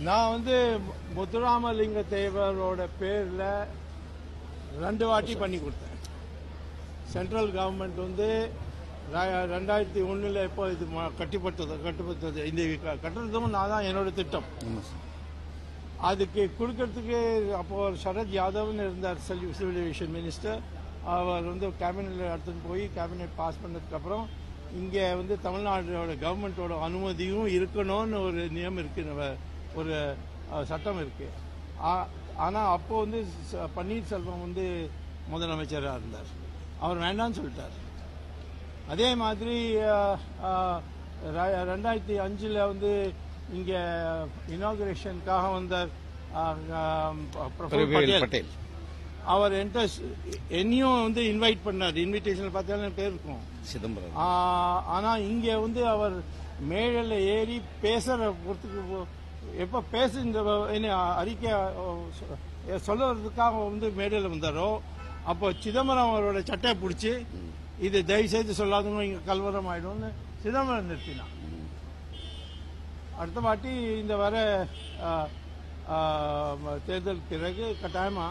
நான் வந்து முத்துராமலிங்க தேவரோட பேர்ல ரெண்டு வாட்டி பண்ணி கொடுத்தேன். சென்ட்ரல் கவர்மெண்ட் வந்து ர- ரெண்டாயிரத்தி ஒண்ணுல இப்போ இது ம- கட்டிப்பட்டது கட்டுப்பட்டது இந்த கட்டுறதும் நான் தான் என்னோட திட்டம். அதுக்கு கொடுக்கறதுக்கு அப்போ சரத் யாதவ்னு இருந்தார் சிவில் ஏவியேஷன் மினிஸ்டர் அவர் வந்து கேபினெட்ல எடுத்துன்னு போய் கேபினெட் பாஸ் பண்ணதுக்கு அப்புறம் இங்க வந்து தமிழ்நாட்டோட கவர்மெண்டோட அனுமதியும் இருக்கணும்னு ஒரு நியமம் இருக்கு ஒரு சட்டம் இருக்கு. ஆ- ஆனா அப்போ வந்து பன்னீர்செல்வம் வந்து முதலமைச்சராக இருந்தார். அவர் வேண்டாம்னு சொல்லிட்டார். அதே மாதிரி ரெண்டாயிரத்தி அஞ்சுல வந்து இங்க இனாகுரேஷனுக்காக வந்தார் பட்டேல். அவர் என்கிட்ட என்னையும் வந்து இன்வைட் பண்ணார். இன்விடேஷன் பார்த்தாலும் பேர் இருக்கும். சிதம்பரம். ஆஹ், ஆனா இங்க வந்து அவர் மேடையில ஏறி பேசுற பொறுத்துக்கு எப்ப பேச இந்த என்ன அறிக்கை சொல்லுறதுக்காக வந்து மேடையில வந்தாரோ அப்போ சிதம்பரம் அவரோட சட்டையை பிடிச்சி இது தயவு செய்து சொல்லாதவங்க இங்க கல்வரம் ஆயிடும்னு சிதம்பரம் நிறுத்தினான். அடுத்த வாட்டி இந்த வர தேர்தல் பிறகு கட்டாயமா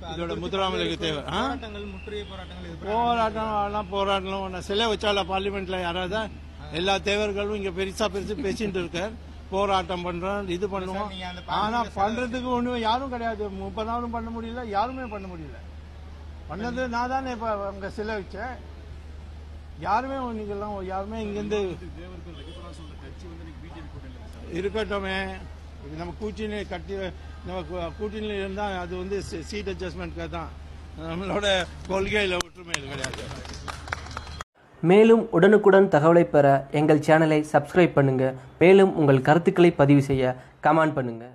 இதோட முத்துராமலிங்க தேவை. ஆ? போராட்டங்கள் முற்றுகை போராட்டங்கள் இது போராட்டம் எல்லாம் போராட்டம் சிலை வச்சால பார்லிமெண்ட்ல யாராவது எல்லா தேவர்களும் இங்க பெருசா பெருசு பேசிட்டு இருக்கார். போராட்டம் பண்றோம் இது பண்ணுவோம். ஆனா பண்றதுக்கு ஒண்ணும் யாரும் கிடையாது. முப்பதாவதும் பண்ண முடியல யாருமே பண்ண முடியல. பண்ணது நான் தானே இப்ப அங்க சிலை வச்சேன். யாருமே நீங்கெல்லாம் யாருமே இங்கிருந்து இருக்கட்டுமே. நம்ம கூட்டணி கட்டி நம்ம கூட்டணியில் இருந்தால் அது வந்து சீட் அட்ஜஸ்ட்மெண்ட்க்கு தான் நம்மளோட கொள்கையில ஒற்றுமை கிடையாது. மேலும் உடனுக்குடன் தகவலை பெற எங்கள் சேனலை சப்ஸ்கிரைப் பண்ணுங்க. மேலும் உங்கள் கருத்துக்களை பதிவு செய்ய கமெண்ட் பண்ணுங்கள்